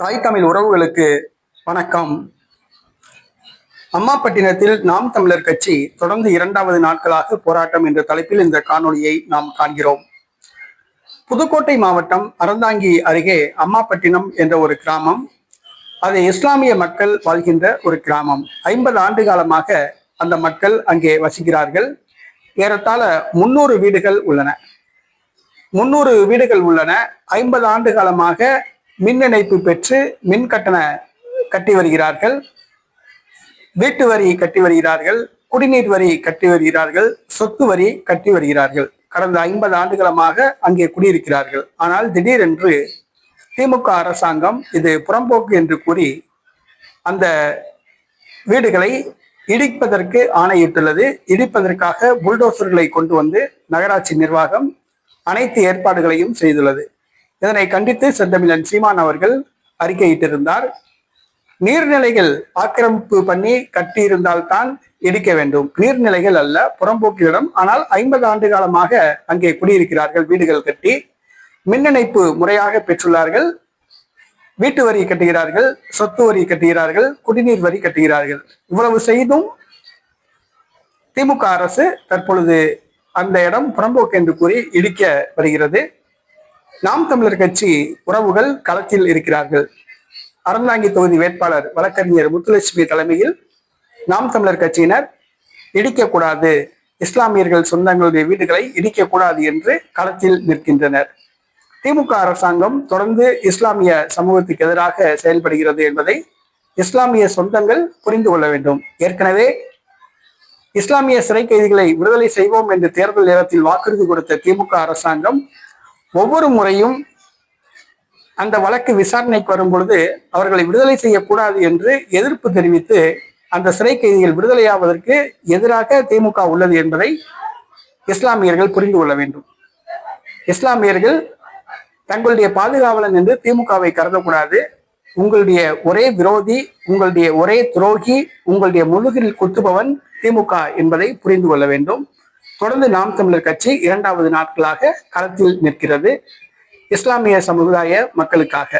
தாய் தமிழ் உறவுகளுக்கு வணக்கம். அம்மாப்பட்டினத்தில் நாம் தமிழர் கட்சி தொடர்ந்து இரண்டாவது நாட்களாக போராட்டம் என்ற தலைப்பில் இந்த காணொளியை நாம் காண்கிறோம். புதுக்கோட்டை மாவட்டம் அறந்தாங்கி அருகே அம்மாப்பட்டினம் என்ற ஒரு கிராமம் அது இஸ்லாமிய மக்கள் வாழ்கின்ற ஒரு கிராமம். ஐம்பது ஆண்டு காலமாக அந்த மக்கள் அங்கே வசிக்கிறார்கள். ஏறத்தாழ முன்னூறு வீடுகள் உள்ளன. முன்னூறு வீடுகள் உள்ளன. ஐம்பது ஆண்டு காலமாக மின் இணைப்பு பெற்று மின் கட்டண கட்டி வருகிறார்கள். வீட்டு வரி கட்டி வருகிறார்கள். குடிநீர் வரி கட்டி வருகிறார்கள். சொத்து வரி கட்டி வருகிறார்கள். கடந்த ஐம்பது ஆண்டுகளமாக அங்கே குடியிருக்கிறார்கள். ஆனால் திடீரென்று திமுக அரசாங்கம் இது புறம்போக்கு என்று கூறி அந்த வீடுகளை இடிப்பதற்கு ஆணையிட்டுள்ளது. இடிப்பதற்காக புல்டோசர்களை கொண்டு வந்து நகராட்சி நிர்வாகம் அனைத்து ஏற்பாடுகளையும் செய்துள்ளது. இதனை கண்டித்து செந்தமிழன் சீமான் அவர்கள் அறிக்கையிட்டிருந்தார். நீர்நிலைகள் ஆக்கிரமிப்பு பண்ணி கட்டியிருந்தால்தான் இடிக்க வேண்டும். நீர்நிலைகள் அல்ல புறம்போக்கு இடம் ஆனால் ஐம்பது ஆண்டு காலமாக அங்கே குடியிருக்கிறார்கள் வீடுகள் கட்டி. மின்னணைப்பு முறையாக பெற்றுள்ளார்கள். வீட்டு வரி கட்டுகிறார்கள் சொத்து வரி கட்டுகிறார்கள் குடிநீர் வரி கட்டுகிறார்கள். இவ்வளவு செய்தும் திமுக அரசு தற்பொழுது அந்த இடம் புறம்போக்கு என்று கூறி இடிக்க வருகிறது. நாம் தமிழர் கட்சி உறவுகள் களத்தில் இருக்கிறார்கள். அறந்தாங்கி தொகுதி வேட்பாளர் வழக்கறிஞர் முத்துலட்சுமி தலைமையில் நாம் தமிழர் கட்சியினர் இடிக்கக்கூடாது. இஸ்லாமியர்கள் சொந்தங்களுடைய வீடுகளை இடிக்கக்கூடாது என்று களத்தில் நிற்கின்றனர். திமுக அரசாங்கம் தொடர்ந்து இஸ்லாமிய சமூகத்துக்கு எதிராக செயல்படுகிறது என்பதை இஸ்லாமிய சொந்தங்கள் புரிந்து கொள்ள வேண்டும். ஏற்கனவே இஸ்லாமிய சிறை கைதிகளை விடுதலை செய்வோம் என்று தேர்தல் நேரத்தில் வாக்குறுதி கொடுத்த திமுக அரசாங்கம் ஒவ்வொரு முறையும் அந்த வழக்கு விசாரணைக்கு வரும் பொழுது அவர்களை விடுதலை செய்யக்கூடாது என்று எதிர்ப்பு தெரிவித்து அந்த சிறை கைதிகள் விடுதலையாவதற்கு எதிராக திமுக உள்ளது என்பதை இஸ்லாமியர்கள் புரிந்து கொள்ள வேண்டும். இஸ்லாமியர்கள் தங்களுடைய பாதுகாவலன் என்று திமுகவை கருதக்கூடாது. உங்களுடைய ஒரே விரோதி உங்களுடைய ஒரே துரோகி உங்களுடைய முழுகில் குத்துபவன் திமுக என்பதை புரிந்து கொள்ள வேண்டும். தொடர்ந்து நாம் தமிழர் கட்சி இரண்டாவது நாட்களாக களத்தில் நிற்கிறது. இஸ்லாமிய சமுதாய மக்களுக்காக.